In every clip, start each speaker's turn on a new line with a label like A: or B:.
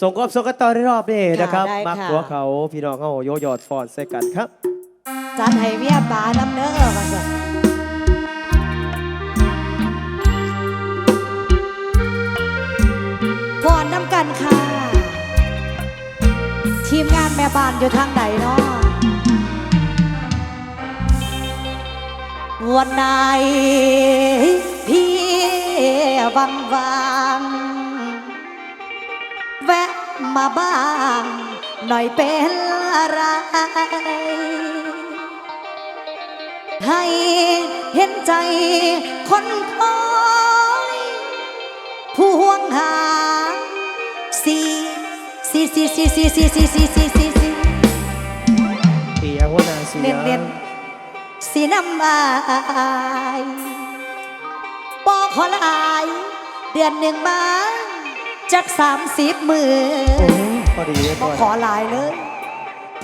A: ส่งกอบส่งกันต่อในรอบนี้นะครับ
B: ได้
A: มัก
B: ค่ะ
A: หัวเขาพี่น้องเขาโยหยอดฟอนใส่กันครับ
B: จัดให้เมียป๋าน้ำเนื้อมาสิพรน้ำกันค่ะ ทีมงานแม่บ้านอยู่ทางไหนเนาะวันไหนพี่วังวังๆแวะ มาบ้าง หน่อยเป็นอะไร ให้เห็นใจคนคอยผู้ห่วงหาสีสีสีสีสีสีสีสีสีสีสี
A: ปียหัวหนาเสีย
B: เน้นเน้นสีน้ำอายปอขอลาย เดือนหนึ่งมา จากสามสิบมือ
A: โอ้พอดีเลย
B: บ่
A: พ่อ
B: ขอหลายเลย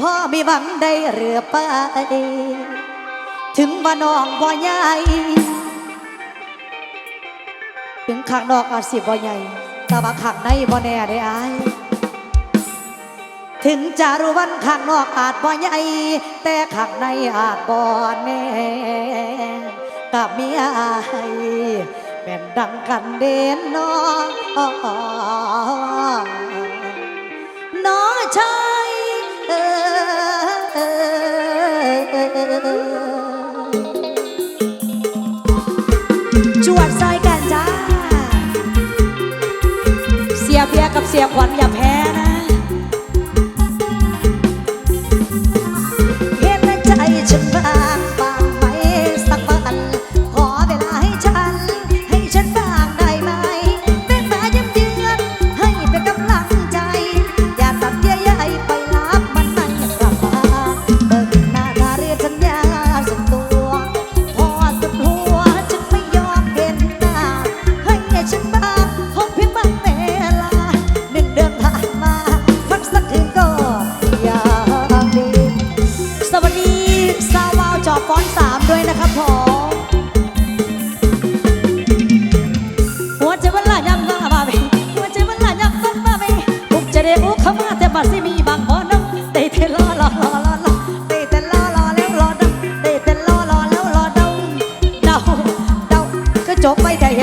B: พ่อมีหวังได้เรือไป ถึงว่าน้องบ่ใหญ่ถึงข้างนอกอาจสิบ่ใหญ่แต่ว่าข้างในบ่แน่ได้อายถึงจะรู้วันข้างนอกอาจบ่ใหญ่แต่ข้างในอาจบ่แน่กับเมียอาย แม่นดังกันเด่นน้องน้อชายเอจวดซอยกันจ้า เสียเบียกับเสียขวัญอย่าแพ้นะ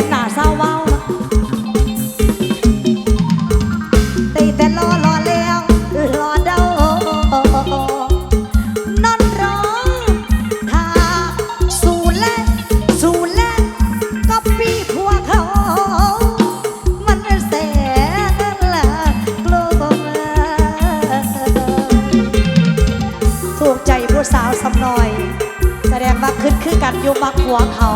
B: บไปแต่เห็นหน้าสาววาวนะเตะเทลอรอแล้วรอเดานอนรอถ้าสู่แลสู่แลก็ปีผัวเขา มันแสนละกลัวถูกใจผู้สาวสำน้อย แสดงว่าขึ้นคือกันอยู่มักหัวเขา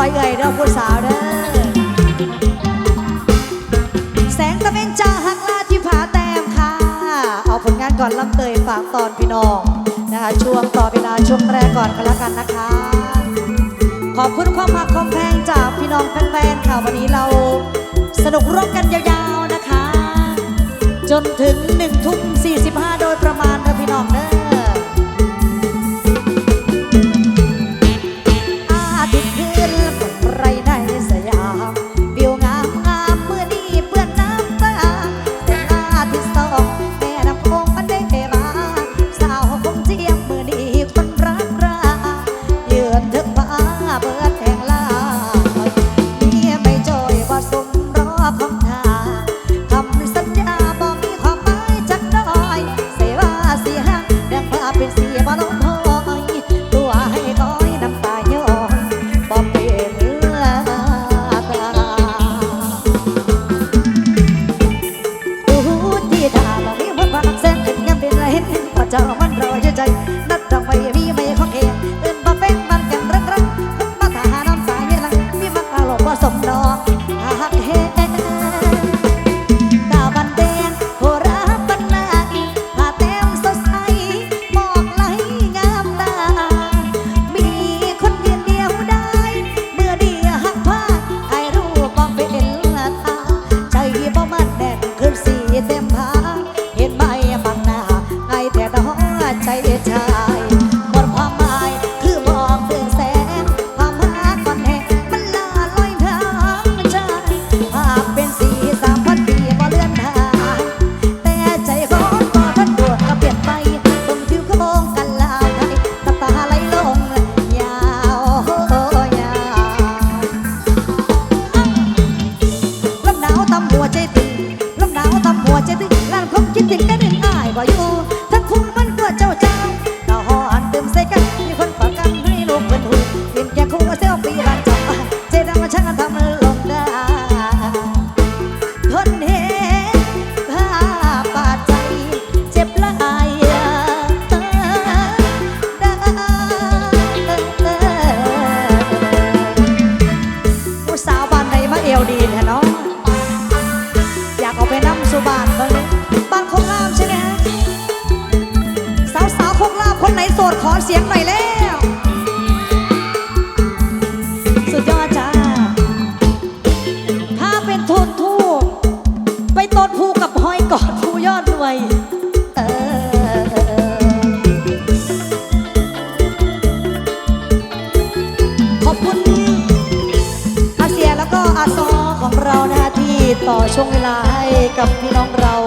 B: ซอยเอ่ยเด้อผู้สาวเด้อแสงตะเวนจ้าหักลาที่ผาแต้มค่ะ เอาผลงานก่อนลำเตยฝากตอนพี่น้องนะคะ ช่วงต่อเวลาช่วงแรกก่อนก็แล้วกันนะคะ ขอบคุณความหักความแพงจากพี่น้องแฟนๆค่ะวันนี้เราสนุกร่วมกันยาวๆนะคะ จนถึง1ทุ่ม45 โดยประมาณ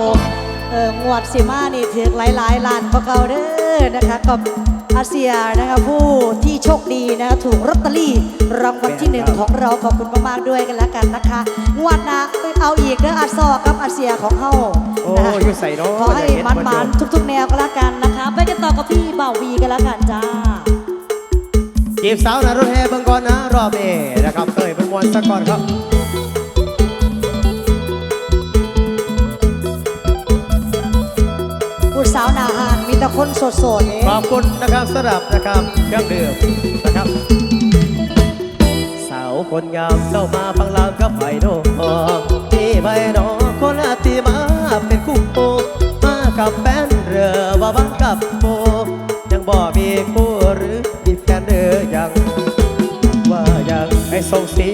B: เราเอองวดสิมานี่ถือหลายๆล้านพวกเราเด้อนะคะกับอาเซียนะคะผู้ที่โชคดีนะคะถูกลอตเตอรี่รางวัลที่หนึ่งของเราขอบคุณมากๆด้วยกันแล้วกันนะคะ งวดหนะเอาอีกเด้ออาซอกับอาเซียของเฮา
A: โอ้
B: นะคะ
A: อยู่ใส่เนาะ
B: ขอให้มันมันๆทุก ๆ แนวก็แล้วกันนะคะ ไปกันต่อกับพี่บ่าววีกันแล้วกันจ้า
A: จีบสาวนะรถแห่เบิ่งก่อนนะรอบนี้นะครับเตยเป็นมวนสักก่อนครับ
B: ผู้สาวนาหานมีแต่คนโสดๆเอง
A: ขอบคุณนะครับสำหรับนะครับเครื่องดื่มนะครับ สาวคนงามเจ้ามาฟังลามกับไผ่โดองที่ใบหนอคนละที่มาเป็นคู่โปมากับแฟนเรือว่าบังกับโปยังบ่มีคู่หรือมีแฟนเรือยัง ว่ายังให้ส่งสี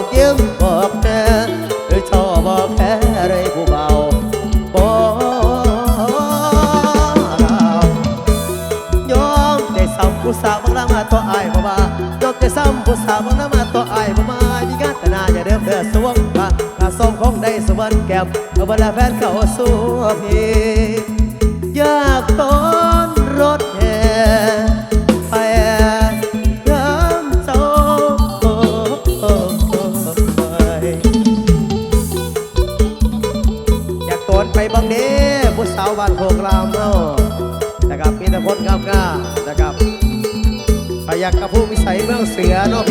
A: ายิ้มบอกแน่หรือชอบบอกแค่ไรผู้เบาบอกเรายอมได้ซ้ำผู้สาวบางละมาตัวไอ้ายบ่มายอมได้ซ้ำผู้สาวบางละมาตัวไอ้ายบ่มามีงานแต่นาอย่าเดิมเดือดสวงมาถ้าส่งคงได้สวรรค์แก้มเอาเวลาแฟนเขาสู้พี่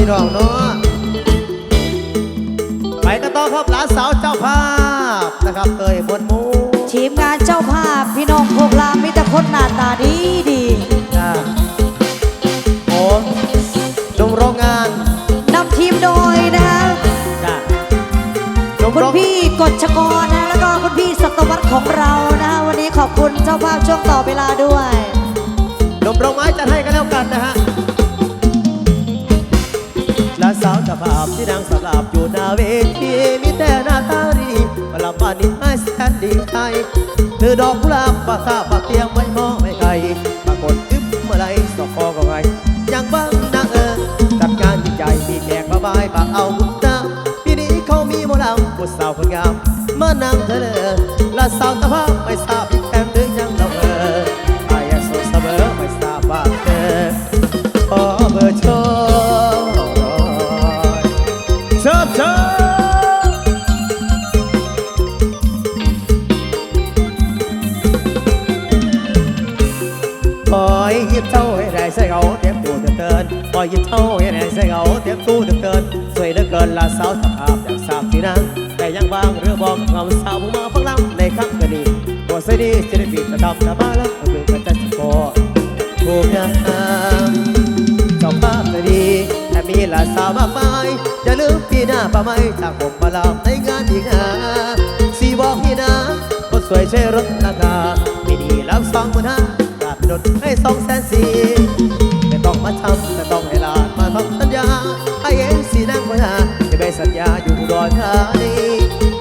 A: นาะพี่น้องเนาะไปกันต่อครับหลานสาวเจ้าภาพนะครับเตยบนหมู
B: ทีมงานเจ้าภาพพี่น้องพวกลามมีแต่คนหน้าตาดีดี
A: จ้าโอ้หนุ่มโรงงาน
B: นำทีมโดยนะคะ
A: จ้าหนุ่ม
B: คุณ
A: โรง
B: พี่กฎชกรนะ แล้วก็คุณพี่สัตวัตของเรานะ วันนี้ขอบคุณเจ้าภาพช่วงต่อเวลาด้วย
A: หนุ่มโรงไม้จัดให้ ที่นางสลับอยู่หน้าเวทีมีแต่หน้าตาดีมาลำบานิไอแสนดีใจเธอดอกกุหลาบปากซาปากเตียงไม่มอง บอกเงาสาวผมมาฟังลำในครั้งกันนี้ตัวสวยดีจะได้บิดจะทำจะมาแล้วเรื่องกันจะจะพอถูกงามเจ้าภาพจะดีแต่มีหลานสาวมากมายอย่าลืมพี่หน้าป่าไม้จากผมมาลำในงานอีกนะสีบอกพี่นะคนสวยใช้รถราคาไม่ดีแล้วสองหมื่นห้าตราบดดให้สองแสนสี่ไม่ต้องมาทำแต่ต้องให้หลานมาทำสัญญาให้เองสีนั่งไว้หาจะไปสัญญาอยู่อุดอนธานี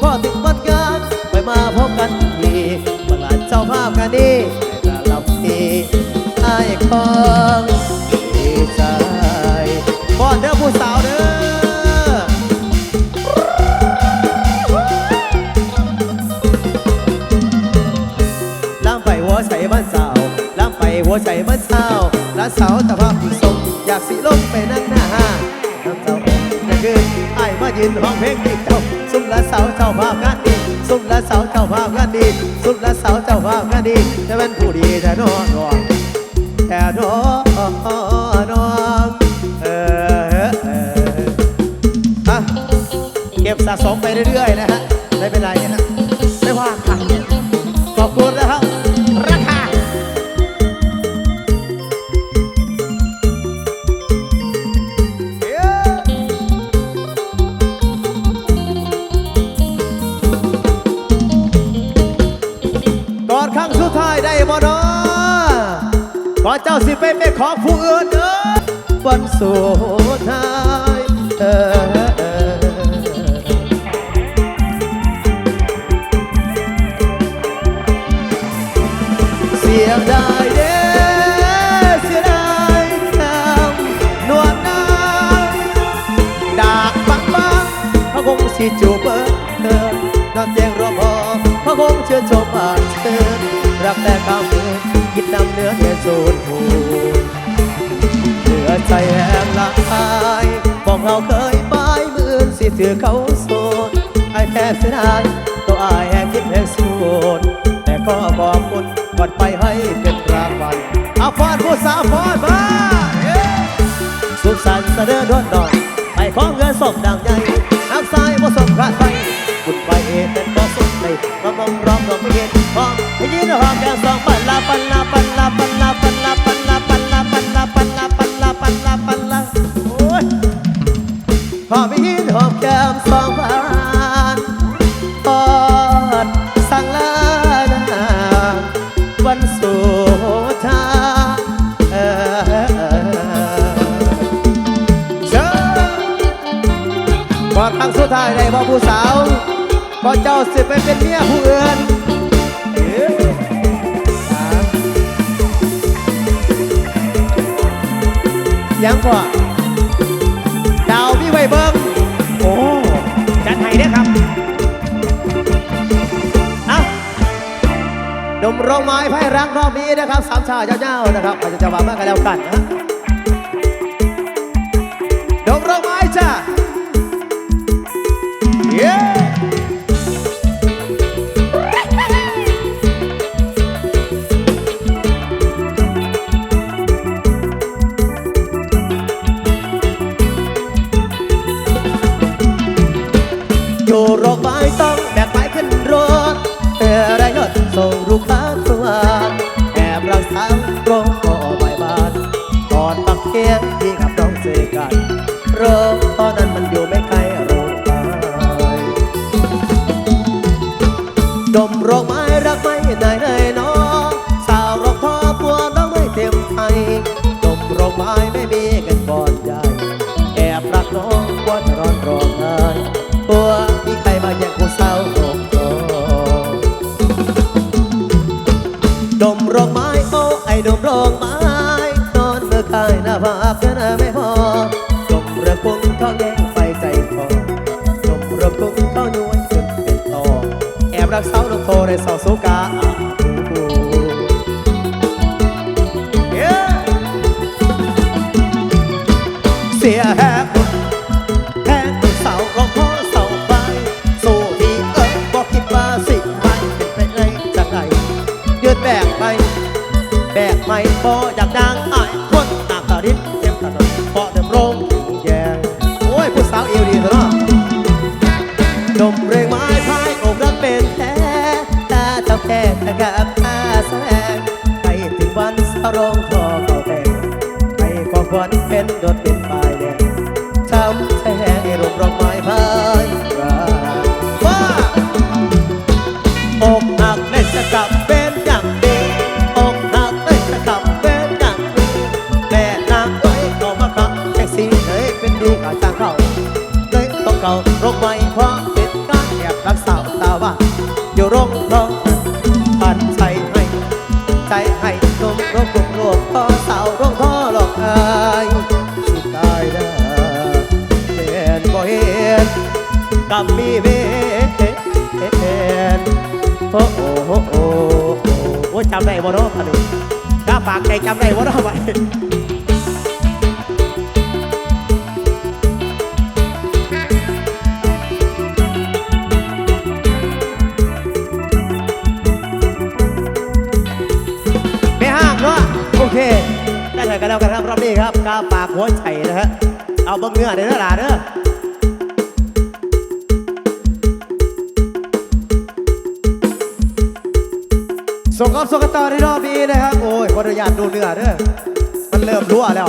A: พอ เมื่อหลานเจ้าภาพกันดีให้การรับทีไอ้ของดีใจบอนเด้อผู้สาวเด้อล้ำไปหัวใส่บ้านสาวล้ำไปหัวใส่บ้านสาวและสาวแตะภาพผู้สมอยากสิลงไปนั่งหน้า ยืนห้องเพลงติดจบสุมและสาวเจ้าภาพงานดีสุมและสาวเจ้าภาพงานดีสุมและสาวเจ้าภาพงานดีจะเป็นผู้ดีแต่น้องน้องแต่น้องน้องเออเอออะเก็บสะสมไปเรื่อยๆนะฮะไม่เป็นไรนะ เจ้าสิไปเป็นของผู้อื่นเด้อวันสุดท้ายเออเออเสียดายเด้เสียดายคำนวลนางดากบังบังเขาคงสิจูบเธอนอนเตียงรอพอเขาคงเชื่อชมบาดเธอรักแต่คำมือ คิดนำเนื้อเนื้อสูนหูเหลือใจแหงละอายบอกเราเคยไปมือสิถือเขาโสดไอแค่เสียดายตัวอายแหงคิดแหงสูดแต่ก็บอกคุณก่อนไปให้เป็นรางวัลเอาฟอนผู้สาวฟอนมาสุขสันต์เสนอดวนดอนไปของเงินศพดังใหญ่ ก่อนเจ้าสิไปเป็นเมียผู้อื่นเอ้ยอ่ายังกว่าดาวมีไว้เบิ่งโอ้จัดให้เด้อครับเอาดมโรงไม้ไพ่รักรอบนี้นะครับสามชาเจ้าๆนะครับอาจจะจะมามากกันแล้วกันนะดมโรงไม้จ้าเกไม่ได้เลยน้องสาวโรงพ่อตัวน้องไม่เต็มไทยดมโรงไม้ไม่มีกันก่อนใหญ่แอบรักน้องว่าจะร้อนร้องไห้ตัวมีใครมาแย่งผู้สาวของน้อดมโรงไม้โอ้ไอ้ดมโรงไม้นอนเมื่อคายหน้าผากเธอหน้าไม่พอดมเรื่องกุ้งเขาแย่งไฟใจคอดมเรื่องกุ้งเขาย้วยจนเป็นต่อแอบรักสาวน้องโตในสาวสุกา Yeah, a. จจำได้บ่เนาะไปไม่ห้ามเนาะโอเค ได้เลยกันแล้วกันครับรอบนี้ครับก้าฝากหัวใจนะฮะเอาเบังเนื้อเด้อหล่ะเด้อ ส่งกับส่งกันต่อในรอบนี้นะครับ โอ้ยขออนุญาตดูเนื้อเด้อมันเริ่มรั่วแล้ว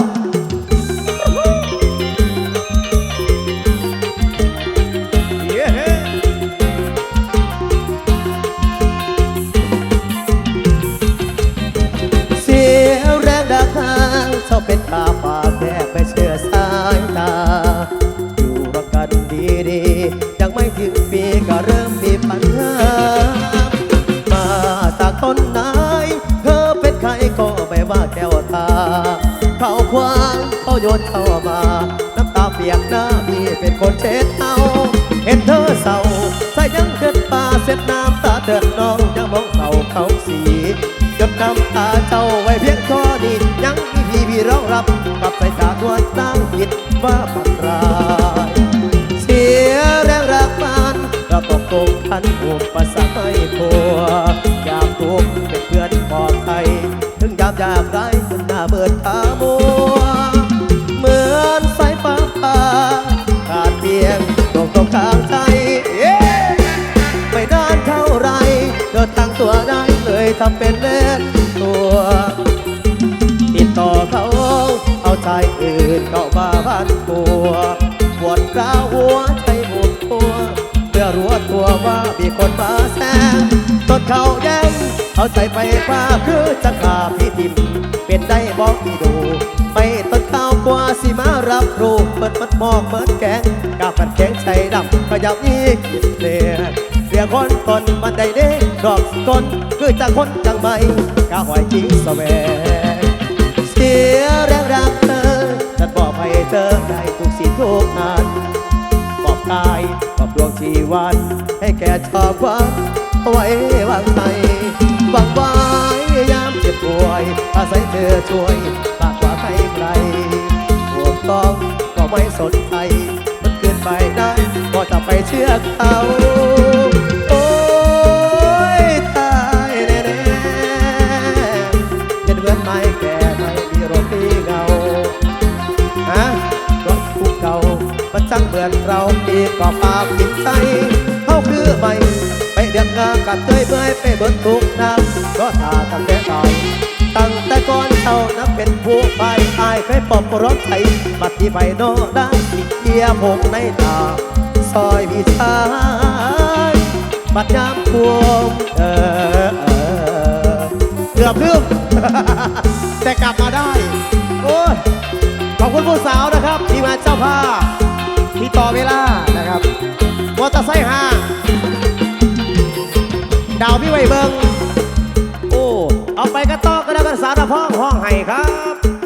A: ตาเขาควางเขาโยนเข้ามาน้ำตาเปียกหน้าพี่เป็นคนเช็ดเอาเห็นเธอเศร้าใส่ยังเกิดปาเสร็จน้ำตาเดือดน้องยังมองเศร้าเขาสีจดน้ำตาเจ้าไว้เพียงข้อนี้ยังมีพี่พี่ร้องรับกลับใส่ตาตัวตั้งคิดว่าปันรายเสียแรงรักมันเราตกตรงทัน ทำเป็นเล่นตัว ติดต่อเขาเอาใจอื่นเข้ามาพันตัวปวดกร้าวหัวใจบุดตัวเมื่อรู้ตัวว่ามีคนมาแซงต้นเขาแย่งเอาใจไปว่าคือจะขาพี่ทิมเป็นได้บอกที่ดูไม่ต้นข้าวกว่าสิมารับรู้เปิดมัดมอกเปิดแกงกาบกันแข็งใจดำขยับอีกเลีย เสียคนตนมันได้เด้ดอกคนคือจากคนจังไม่กาหอยจิงแสวงเสียแรงรักเธอฉันบอกให้เธอได้ทุกสิ่งทุกงานกอบกายกอบดวงชีวันให้แก่ชอบควันไว้วางใจหวังไว้ยามเจ็บป่วยอาศัยเธอช่วยมากกว่าใครใครถูกต้องก็ไม่สนใจมันเกินไปได้ก็จะไปเชื่อเขาันเหมือนเราอีก็ปากกินใจเขาคือไม่ไปเดือดงากัดเตยเมื่อไปเบิดทุกน้ำก็ตาตั้งแต่ตายตั้งแต่ก่อนเท่านั้นเป็นผู้ไปอายเคยปอบรถไทยบัดที่ไปโนได้เกียร์พงในตาซอยพี่ชายบัดน้ำท่วมเออเกือบลืมแต่กลับมาได้ โอ้ยขอบคุณผู้สาวนะครับ ที่มาเจ้าภาพ เวลานะครับมอเตอร์ไซค์ห้างดาวพี่ไวเบิงโอ้เอาไปกระต้อก็ได้กันสารพ้องห้องไห้ครับ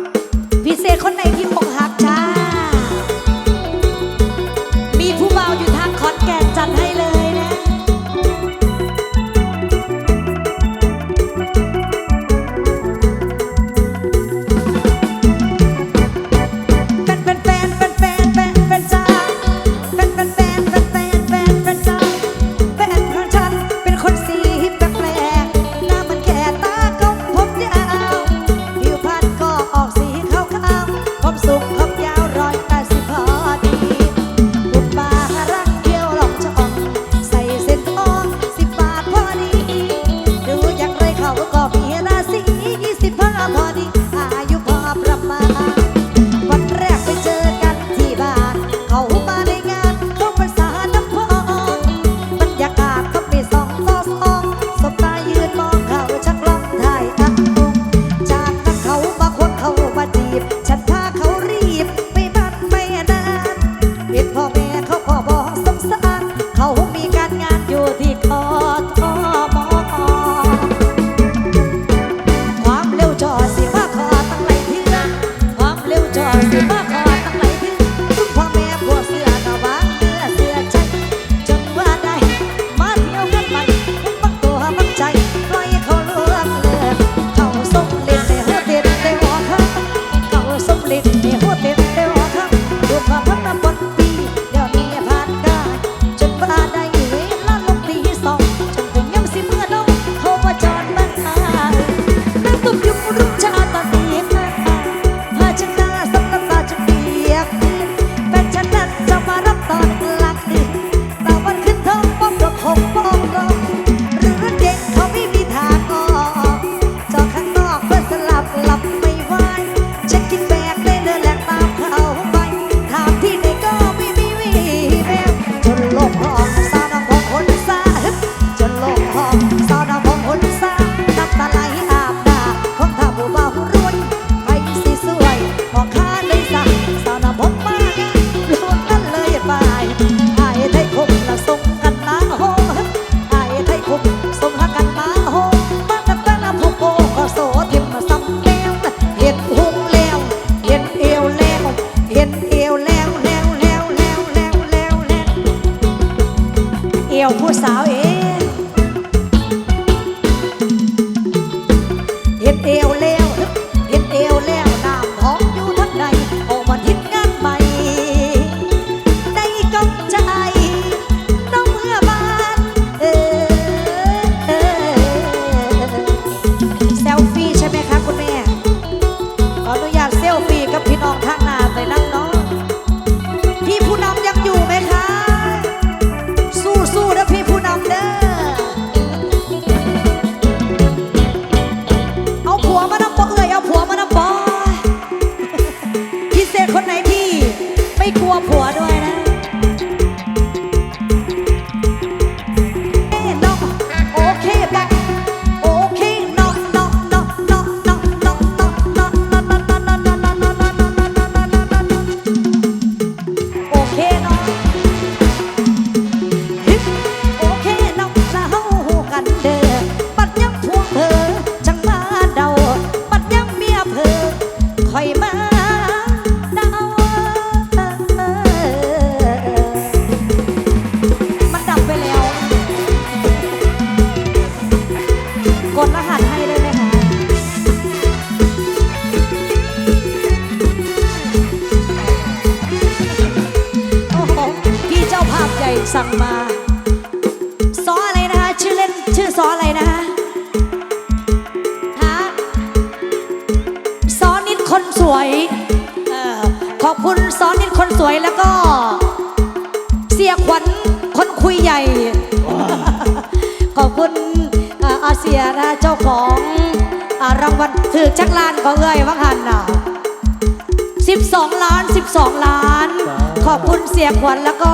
B: ขวัญแล้วก็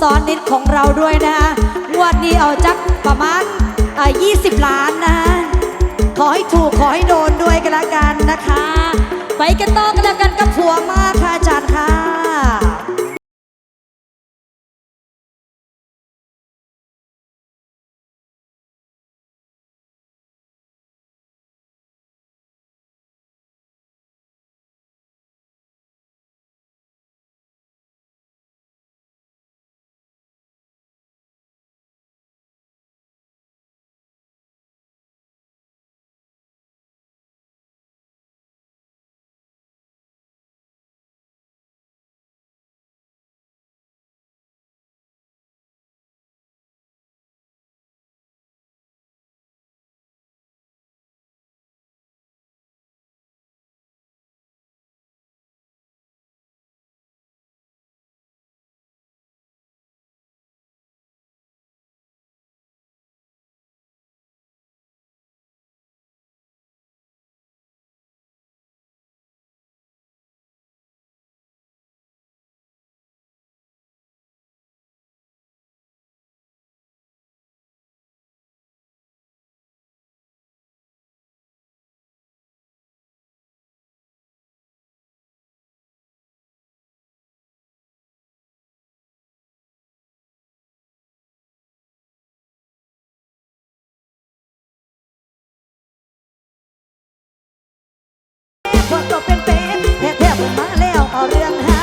B: ซอนนิดของเราด้วยนะงวดนี้เอาจักประมาณยี่สิบล้านนะขอให้ถูกขอให้โดนด้วยกันละกันนะคะ ไปกันต่อกันละกันกับผัวมากค่ะอาจารย์ค่ะ ก็เป็นเป็นแท้ๆผมมาแล้วเอาเรื่องห้